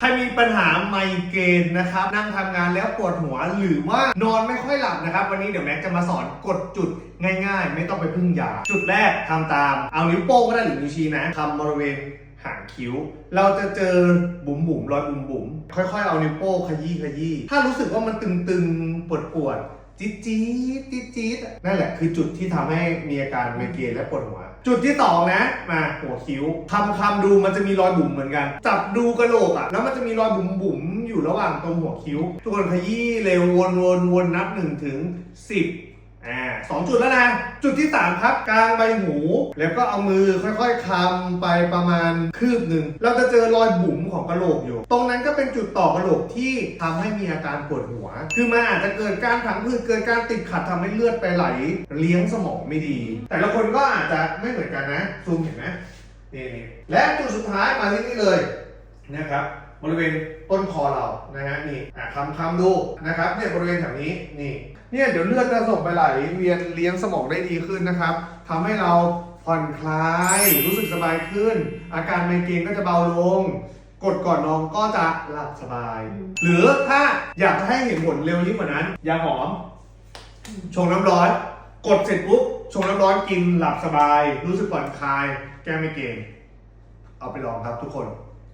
ใครมีปัญหาไมเกรนนะครับ นั่งทำงานแล้วปวดหัวหรือว่านอนไม่ค่อยหลับนะครับ วันนี้เดี๋ยวแม็กจะมาสอนกดจุดง่าย ๆ ไม่ต้องไปพึ่งยา จุดแรกทำตาม เอานิ้วโป้งก็ได้หรือนิ้วชี้นะทำบริเวณหางคิ้ว เราจะเจอบุ๋มบุ๋มๆรอยบุ๋มบุ๋มๆค่อยๆเอานิ้วโป้งขยี้ขยี้ถ้ารู้สึกว่ามันตึงๆปวดปวดๆ จี๊ดจี๊ดจี๊ดจี๊ดนั่นแหละคือจุดที่ทำให้มีอาการไมเกรนและปวดหัว จุดที่สองนะมาหัวคิ้วคำคำดูมันจะมีรอยบุ๋มเหมือนกัน จับดูกระโหลกอะ่ะแล้วมันจะมีรอยบุ๋มบุ๋มๆอยู่ระหว่างตรงหัวคิ้ว ทุกคนขยี้เร็ววนวนวนนับหนึ่งถึงสิบ อ่าสองจุดแล้วนะ จุดที่สามครับกลางใบหู แล้วก็เอามือค่อยๆคลำไปประมาณคืบหนึ่ง เราจะเจอรอยบุ๋มของกระโหลกอยู่ ตรงนั้นก็เป็นจุดต่อกระโหลกที่ทำให้มีอาการปวดหัว คือมันอาจจะเกิดการผังผืดเกิดการติดขัดทำให้เลือดไปไหล เลี้ยงสมองไม่ดี แต่ละคนก็อาจจะไม่เหมือนกันนะซูมเห็นไหมนี่นี่และจุดสุดท้ายมาที่นี่เลยนะครับ บริเวณต้นคอเรานะฮะนี่อะคำคำดูนะครับเนี่ยบริเวณแถวนี้นี่เนี่ยเดี๋ยวเลือดจะส่งไปไหลเวียนเลี้ยงสมองได้ดีขึ้นนะครับทำให้เราผ่อนคลายรู้สึกสบายขึ้น อาการไมเกรนก็จะเบาลงกดก่อนนอนก็จะหลับสบาย หรือถ้าอยากจะให้เห็นผลเร็วยิ่งกว่านั้นยาหอมชงน้ำร้อน กดเสร็จปุ๊บชงน้ำร้อนกินหลับสบาย รู้สึกผ่อนคลาย แก้ไม่เกรงเอาไปลองครับทุกคน